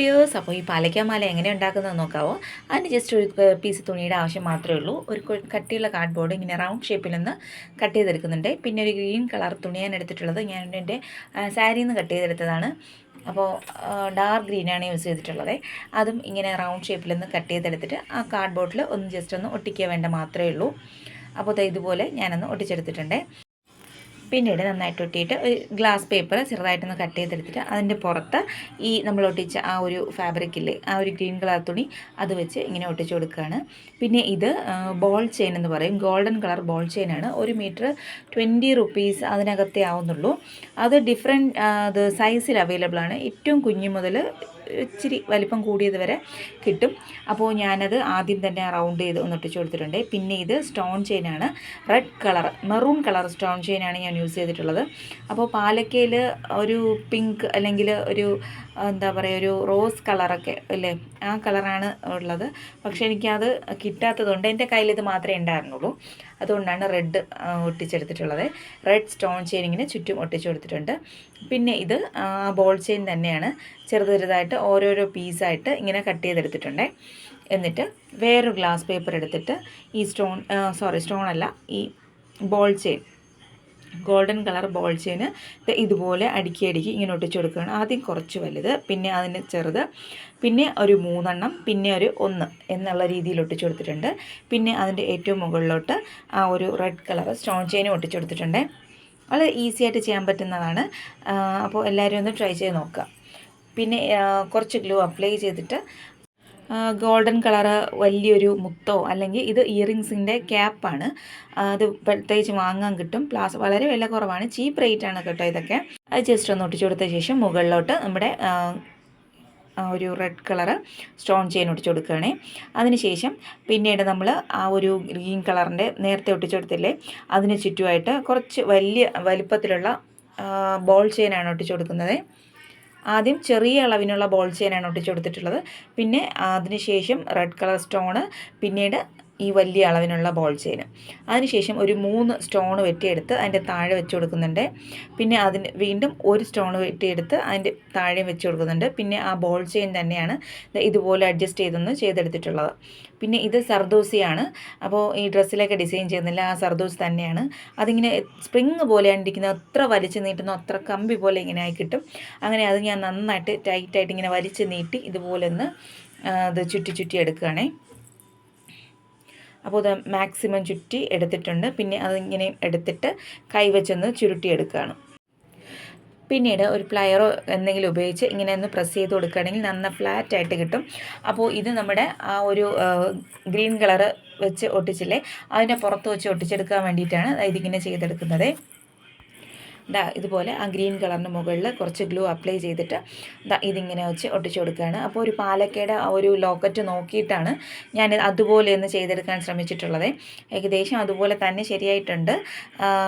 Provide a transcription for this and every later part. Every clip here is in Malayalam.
ഡിയേഴ്സ് അപ്പോൾ ഈ പാലയ്ക്കാമാല എങ്ങനെ ഉണ്ടാക്കുന്നതെന്ന് നോക്കാവോ. അതിന് ജസ്റ്റ് ഒരു പീസ് തുണിയുടെ ആവശ്യം മാത്രമേ ഉള്ളൂ. ഒരു കട്ടിയുള്ള കട്ടിയുള്ള കാർഡ്ബോർഡ് ഇങ്ങനെ റൗണ്ട് ഷേപ്പിൽ നിന്ന് കട്ട് ചെയ്തെടുക്കുന്നുണ്ട്. പിന്നെ ഒരു ഗ്രീൻ കളർ തുണിയാണ് എടുത്തിട്ടുള്ളത്. ഞാൻ എന്റെ സാരിയിൽ നിന്ന് കട്ട് ചെയ്തെടുത്തതാണ്. അപ്പോൾ ഡാർക്ക് ഗ്രീനാണ് യൂസ് ചെയ്തിട്ടുള്ളത്. അതും ഇങ്ങനെ റൗണ്ട് ഷേപ്പിൽ നിന്ന് കട്ട് ചെയ്തെടുത്തിട്ട് ആ കാർഡ്ബോർഡിൽ ഒന്ന് ജസ്റ്റ് ഒന്ന് ഒട്ടിക്കുക വേണ്ട മാത്രമേ ഉള്ളൂ. അപ്പോൾ ഇതുപോലെ ഞാനൊന്ന് ഒട്ടിച്ചെടുത്തിട്ടുണ്ട്. പിന്നീട് നന്നായിട്ട് ഒട്ടിയിട്ട് ഒരു ഗ്ലാസ് പേപ്പർ ചെറുതായിട്ടൊന്ന് കട്ട് ചെയ്തെടുത്തിട്ട് അതിന്റെ പുറത്ത് ഈ നമ്മൾ ഒട്ടിച്ച ആ ഒരു ഫാബ്രിക്കില്ലേ ആ ഒരു ഗ്രീൻ കളർ തുണി അത് വെച്ച് ഇങ്ങനെ ഒട്ടിച്ചു കൊടുക്കുകയാണ്. പിന്നെ ഇത് ബോൾ ചെയിൻ എന്ന് പറയും. ഗോൾഡൻ കളർ ബോൾ ചെയിനാണ് ഒരു മീറ്റർ ട്വന്റി റുപ്പീസ് അതിനകത്തേ ആവുന്നുള്ളൂ. അത് ഡിഫറെന്റ് അത് സൈസിൽ അവൈലബിൾ ആണ്. ഏറ്റവും കുഞ്ഞു മുതൽ ഇച്ചിരി വലിപ്പം കൂടിയത് വരെ കിട്ടും. അപ്പോൾ ഞാനത് ആദ്യം തന്നെ റൗണ്ട് ചെയ്ത് ഒന്ന് കൊടുത്തിട്ടുണ്ട്. പിന്നെ ഇത് stone ചെയിനാണ് red colour maroon colour stone ചെയിനാണ് ഞാൻ യൂസ് ചെയ്തിട്ടുള്ളത്. അപ്പോൾ പാലക്കയിൽ ഒരു പിങ്ക് അല്ലെങ്കിൽ ഒരു എന്താ പറയുക ഒരു റോസ് കളറൊക്കെ അല്ലേ ആ കളറാണ് ഉള്ളത്. പക്ഷേ എനിക്കത് കിട്ടാത്തതുകൊണ്ട് എന്റെ കയ്യിൽ ഇത് മാത്രമേ ഉണ്ടായിരുന്നുള്ളൂ. അതുകൊണ്ടാണ് റെഡ് ഒട്ടിച്ചെടുത്തിട്ടുള്ളത്. റെഡ് സ്റ്റോൺ ചെയിൻ ചുറ്റും ഒട്ടിച്ചു കൊടുത്തിട്ടുണ്ട്. പിന്നെ ഇത് ബോൾ ചെയിൻ തന്നെയാണ് ചെറുത് ചെറുതായിട്ട് ഓരോരോ പീസായിട്ട് ഇങ്ങനെ കട്ട് ചെയ്തെടുത്തിട്ടുണ്ട്. എന്നിട്ട് വേറൊരു ഗ്ലാസ് പേപ്പർ എടുത്തിട്ട് ഈ സ്റ്റോൺ സോറി സ്റ്റോൺ അല്ല ഈ ball chain golden colour ball chain ഇതുപോലെ അടുക്കി അടുക്കി ഇങ്ങനെ ഒട്ടിച്ചു കൊടുക്കുകയാണ്. ആദ്യം കുറച്ച് വലുത് പിന്നെ അതിന് ചെറുത് പിന്നെ ഒരു മൂന്നെണ്ണം പിന്നെ ഒരു ഒന്ന് എന്നുള്ള രീതിയിൽ ഒട്ടിച്ചു കൊടുത്തിട്ടുണ്ട്. പിന്നെ അതിന്റെ ഏറ്റവും മുകളിലോട്ട് ആ ഒരു റെഡ് കളർ സ്റ്റോൺ ചെയിനും ഒട്ടിച്ചു കൊടുത്തിട്ടുണ്ട്. വളരെ ഈസി ആയിട്ട് ചെയ്യാൻ പറ്റുന്നതാണ്. അപ്പോൾ എല്ലാവരും ഒന്ന് ട്രൈ ചെയ്ത് നോക്കുക. പിന്നെ കുറച്ച് ഗ്ലൂ അപ്ലൈ ചെയ്തിട്ട് ഗോൾഡൻ കളറ് വലിയൊരു മുത്തോ അല്ലെങ്കിൽ ഇത് ഇയറിങ്സിന്റെ ക്യാപ്പാണ്. അത് പ്രത്യേകിച്ച് വാങ്ങാൻ കിട്ടും. പ്ലാസ് വളരെ വില കുറവാണ്. ചീപ്പ് റേറ്റ് ആണ് കേട്ടോ ഇതൊക്കെ. അത് ജസ്റ്റ് ഒന്ന് ഒട്ടിച്ചു കൊടുത്ത ശേഷം മുകളിലോട്ട് നമ്മുടെ ഒരു റെഡ് കളറ് സ്റ്റോൺ ചെയിൻ ഒട്ടിച്ചു കൊടുക്കുകയാണേ. അതിനുശേഷം പിന്നീട് നമ്മൾ ആ ഒരു ഗ്രീൻ കളറിന്റെ നേരത്തെ ഒട്ടിച്ചു കൊടുത്തില്ലേ അതിന് ചുറ്റുമായിട്ട് കുറച്ച് വലിയ വലിപ്പത്തിലുള്ള ബോൾ ചെയിനാണ് ഒട്ടിച്ചു കൊടുക്കുന്നത്. ആദ്യം ചെറിയ അളവിനുള്ള ബോൾ ചെയിനാണ് ഒട്ടിച്ചു കൊടുത്തിട്ടുള്ളത്. പിന്നെ അതിനുശേഷം റെഡ് കളർ സ്റ്റോണ് പിന്നീട് ഈ വലിയ അളവിനുള്ള ബോൾ ചെയിൻ അതിനുശേഷം ഒരു മൂന്ന് സ്റ്റോൺ വെട്ടിയെടുത്ത് അതിന്റെ താഴെ വെച്ച് കൊടുക്കുന്നുണ്ട്. പിന്നെ അതിന് വീണ്ടും ഒരു സ്റ്റോൺ വെട്ടിയെടുത്ത് അതിന്റെ താഴെയും വെച്ച് കൊടുക്കുന്നുണ്ട്. പിന്നെ ആ ബോൾ ചെയിൻ തന്നെയാണ് ഇതുപോലെ അഡ്ജസ്റ്റ് ചെയ്തൊന്ന് ചെയ്തെടുത്തിട്ടുള്ളത്. പിന്നെ ഇത് സർദോസിയാണ് അപ്പോൾ ഈ ഡ്രസ്സിലൊക്കെ ഡിസൈൻ ചെയ്യുന്നില്ല ആ സർദോസ് തന്നെയാണ്. അതിങ്ങനെ സ്പ്രിങ് പോലെയാണ് ഇരിക്കുന്നത് അത്ര വലിച്ച് നീട്ടുന്നു അത്ര കമ്പി പോലെ ഇങ്ങനെ ആയി കിട്ടും. അങ്ങനെ അത് ഞാൻ നന്നായിട്ട് ടൈറ്റായിട്ട് ഇങ്ങനെ വലിച്ച് നീട്ടി ഇതുപോലെ ഒന്ന് അത് ചുറ്റി ചുറ്റി എടുക്കുകയാണേ. അപ്പോൾ ഇത് മാക്സിമം ചുറ്റി എടുത്തിട്ടുണ്ട്. പിന്നെ അതിങ്ങനെ എടുത്തിട്ട് കൈവച്ചൊന്ന് ചുരുട്ടിയെടുക്കുകയാണ്. പിന്നീട് ഒരു പ്ലയറോ എന്തെങ്കിലും ഉപയോഗിച്ച് ഇങ്ങനെ ഒന്ന് പ്രസ് ചെയ്ത് കൊടുക്കുകയാണെങ്കിൽ നന്ന ഫ്ലാറ്റ് ആയിട്ട് കിട്ടും. അപ്പോൾ ഇത് നമ്മുടെ ആ ഒരു ഗ്രീൻ കളറ് വെച്ച് ഒട്ടിച്ചില്ലേ അതിന്റെ പുറത്ത് വെച്ച് ഒട്ടിച്ചെടുക്കാൻ വേണ്ടിയിട്ടാണ് ഇതിങ്ങനെ ചെയ്തെടുക്കുന്നത്. ദാ ഇതുപോലെ ആ ഗ്രീൻ കളറിന് മുകളിൽ കുറച്ച് ഗ്ലൂ അപ്ലൈ ചെയ്തിട്ട് ദാ ഇതിങ്ങനെ വെച്ച് ഒട്ടിച്ചു കൊടുക്കുകയാണ്. അപ്പോൾ ഒരു പാലക്കയുടെ ആ ഒരു ലോക്കറ്റ് നോക്കിയിട്ടാണ് ഞാൻ അതുപോലെ ഒന്ന് ചെയ്തെടുക്കാൻ ശ്രമിച്ചിട്ടുള്ളത്. ഏകദേശം അതുപോലെ തന്നെ ശരിയായിട്ടുണ്ട്.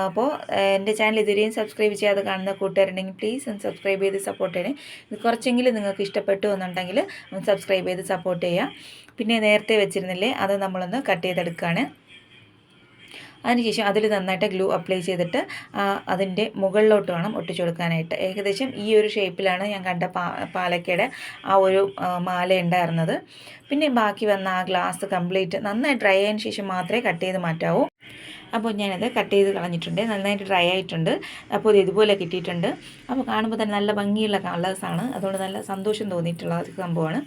അപ്പോൾ എന്റെ ചാനൽ ഇതുവരെയും സബ്സ്ക്രൈബ് ചെയ്യാതെ കാണുന്ന കൂട്ടുകാരുണ്ടെങ്കിൽ പ്ലീസ് ഒന്ന് സബ്സ്ക്രൈബ് ചെയ്ത് സപ്പോർട്ട് ചെയ്യണേ. ഇത് കുറച്ചെങ്കിലും നിങ്ങൾക്ക് ഇഷ്ടപ്പെട്ടു എന്നുണ്ടെങ്കിൽ ഒന്ന് സബ്സ്ക്രൈബ് ചെയ്ത് സപ്പോർട്ട് ചെയ്യുക. പിന്നെ നേരത്തെ വെച്ചിരുന്നില്ലേ അത് നമ്മളൊന്ന് കട്ട് ചെയ്തെടുക്കുകയാണ്. അതിനുശേഷം അതിൽ നന്നായിട്ട് ഗ്ലൂ അപ്ലൈ ചെയ്തിട്ട് അതിന്റെ മുകളിലോട്ട് വേണം ഒട്ടിച്ചു കൊടുക്കാനായിട്ട്. ഏകദേശം ഈ ഒരു ഷേപ്പിലാണ് ഞാൻ കണ്ട പാലക്കയുടെ ആ ഒരു മാല ഉണ്ടായിരുന്നത്. പിന്നെ ബാക്കി വന്ന ആ ഗ്ലാസ് കംപ്ലീറ്റ് നന്നായി ഡ്രൈ ആയതിനു ശേഷം മാത്രമേ കട്ട് ചെയ്ത് മാറ്റാവൂ. അപ്പോൾ ഞാനത് കട്ട് ചെയ്ത് കളഞ്ഞിട്ടുണ്ട്. നന്നായിട്ട് ഡ്രൈ ആയിട്ടുണ്ട്. അപ്പോൾ ഇത് ഇതുപോലെ കിട്ടിയിട്ടുണ്ട്. അപ്പോൾ കാണുമ്പോൾ തന്നെ നല്ല ഭംഗിയുള്ള കളേഴ്സാണ് അതുകൊണ്ട് നല്ല സന്തോഷം തോന്നിയിട്ടുള്ള ഒരു സംഭവമാണ്.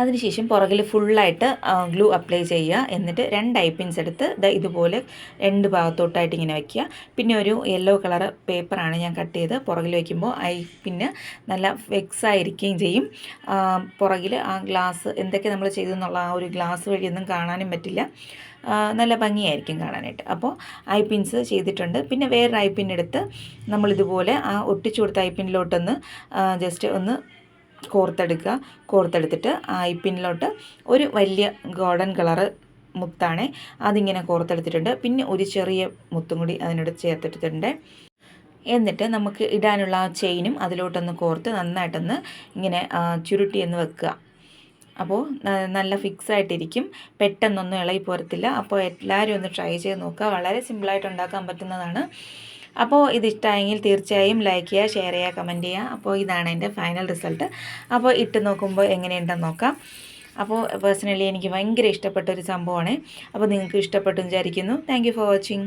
അതിനുശേഷം പുറകിൽ ഫുള്ളായിട്ട് ഗ്ലൂ അപ്ലൈ ചെയ്യുക. എന്നിട്ട് രണ്ട് ഐപ്പിൻസ് എടുത്ത് ഇതുപോലെ രണ്ട് ഭാഗത്തോട്ടായിട്ട് ഇങ്ങനെ വയ്ക്കുക പിന്നെ ഒരു യെല്ലോ കളർ പേപ്പറാണ് ഞാൻ കട്ട് ചെയ്ത് പുറകിൽ വയ്ക്കുമ്പോൾ ഐ പിന്നെ നല്ല വെക്സ് ആയിരിക്കുകയും ചെയ്യും. പുറകിൽ ആ ഗ്ലാസ് എന്തൊക്കെ നമ്മൾ ചെയ്തു എന്നുള്ള ആ ഒരു ഗ്ലാസ് വഴിയൊന്നും കാണാനും പറ്റില്ല. നല്ല ഭംഗിയായിരിക്കും കാണാനായിട്ട്. അപ്പോൾ ഐ പിൻസ് ചെയ്തിട്ടുണ്ട്. പിന്നെ വേറൊരു ഐ പിൻ എടുത്ത് നമ്മളിതുപോലെ ആ ഒട്ടിച്ചു കൊടുത്ത ഐ പിന്നിലോട്ടൊന്ന് ജസ്റ്റ് ഒന്ന് കോർത്തെടുക്കുക. കോർത്തെടുത്തിട്ട് ആ ഐ ഒരു വലിയ ഗോൾഡൻ കളറ് മുത്താണ്. അതിങ്ങനെ കോർത്തെടുത്തിട്ടുണ്ട്. പിന്നെ ഒരു ചെറിയ മുത്തും കൂടി അതിനോട് ചേർത്തെടുത്തിട്ടുണ്ട് എന്നിട്ട് നമുക്ക് ഇടാനുള്ള ആ ചെയിനും അതിലോട്ടൊന്ന് കോർത്ത് നന്നായിട്ടൊന്ന് ഇങ്ങനെ ചുരുട്ടി എന്ന് വെക്കുക. അപ്പോൾ നല്ല ഫിക്സ് ആയിട്ടിരിക്കും പെട്ടെന്നൊന്നും ഇളകി പോരത്തില്ല അപ്പോൾ എല്ലാവരും ഒന്ന് ട്രൈ ചെയ്ത് നോക്കുക. വളരെ സിമ്പിളായിട്ട് ഉണ്ടാക്കാൻ പറ്റുന്നതാണ്. അപ്പോൾ ഇത് ഇഷ്ടമായെങ്കിൽ തീർച്ചയായും ലൈക്ക് ചെയ്യുക ഷെയർ ചെയ്യുക കമന്റ് ചെയ്യുക. അപ്പോൾ ഇതാണ് എന്റെ ഫൈനൽ റിസൾട്ട് അപ്പോൾ ഇട്ട് നോക്കുമ്പോൾ എങ്ങനെയുണ്ടെന്ന് നോക്കാം. അപ്പോൾ പേഴ്സണലി എനിക്ക് ഭയങ്കര ഇഷ്ടപ്പെട്ട ഒരു സംഭവമാണ്. അപ്പോൾ നിങ്ങൾക്ക് ഇഷ്ടപ്പെട്ടു വിചാരിക്കുന്നു. Thank for watching